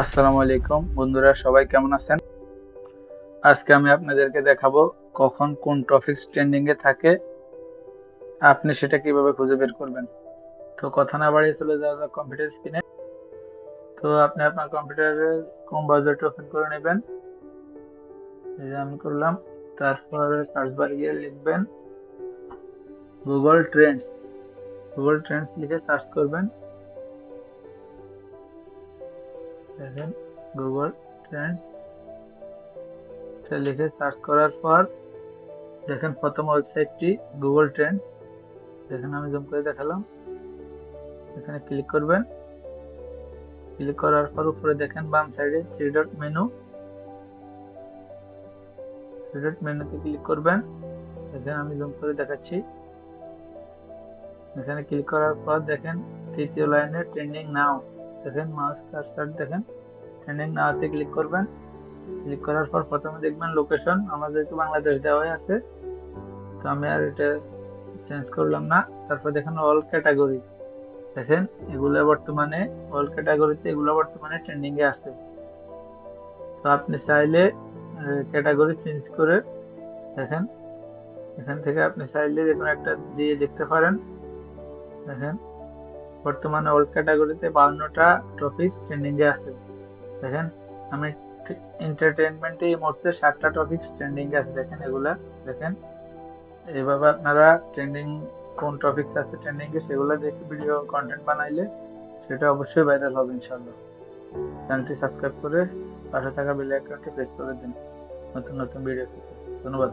আসসালামু আলাইকুম। বন্ধুরা, সবাই কেমন আছেন? আজকে আমি আপনাদেরকে দেখাবো কখন কোন টপিক ট্রেন্ডিং এ থাকে, আপনি সেটা কীভাবে খুঁজে বের করবেন। তো কথা না বাড়িয়ে চলে যাওয়া যাক কম্পিউটার স্ক্রিনে তো আপনি আপনার কম্পিউটারে ক্রোম ব্রাউজারটা ওপেন করে নেবেন। এই যে আমি করলাম, তারপর সার্চ বারে গিয়ে লিখবেন গুগল ট্রেন্ডস গুগল ট্রেন্ডস লিখে সার্চ করবেন। দেখেন গুগল ট্রেন্ডস লিখে সার্চ করার পর, দেখেন প্রথম ওয়েবসাইটটি গুগল ট্রেন্ডস দেখেন আমি জুম করে দেখালাম। এখানে ক্লিক করবেন। ক্লিক করার পর উপরে দেখেন বাম সাইডে three dot menu three dot মেনুতে ক্লিক করবেন। দেখেন আমি জুম করে দেখাচ্ছি। এখানে ক্লিক করার পর দেখেন তৃতীয় লাইনে ট্রেন্ডিং নাও দেখেন মাউস কার্সার দেখেন। ট্রেন্ডিং নাওতে ক্লিক করবেন। ক্লিক করার পর প্রথমে দেখবেন লোকেশন আমাদেরকে বাংলাদেশ দেওয়াই আছে, তো আমি আর এটা চেঞ্জ করলাম না। তারপর দেখেন অল ক্যাটাগরি দেখেন, এগুলো বর্তমানে অল ক্যাটাগরিতে এগুলো বর্তমানে ট্রেন্ডিং এ আছে। তো আপনি চাইলে ক্যাটাগরি চেঞ্জ করে দেখেন। এখান থেকে আপনি চাইলে যে একটা দিয়ে দেখতে পারেন। দেখেন। বর্তমানে অল ক্যাটাগরিতে বাউন্নটা টপিক ট্রেন্ডিং এ আছে। দেখেন, আমি এন্টারটেনমেন্টে এই মুহূর্তে সাতটা টপিক ট্রেন্ডিং আছে। দেখেন এগুলা, দেখেন। এইভাবে আপনারা ট্রেন্ডিং কোন টপিক আছে ট্রেন্ডিং এ সেগুলো দেখে ভিডিও কন্টেন্ট বানাইলে সেটা অবশ্যই ভাইরাল হবে ইনশাআল্লাহ। চ্যানেলটি সাবস্ক্রাইব করে পাশে থাকা বেল আইকনটি প্রেস করে দিন। নতুন নতুন ভিডিও ধন্যবাদ।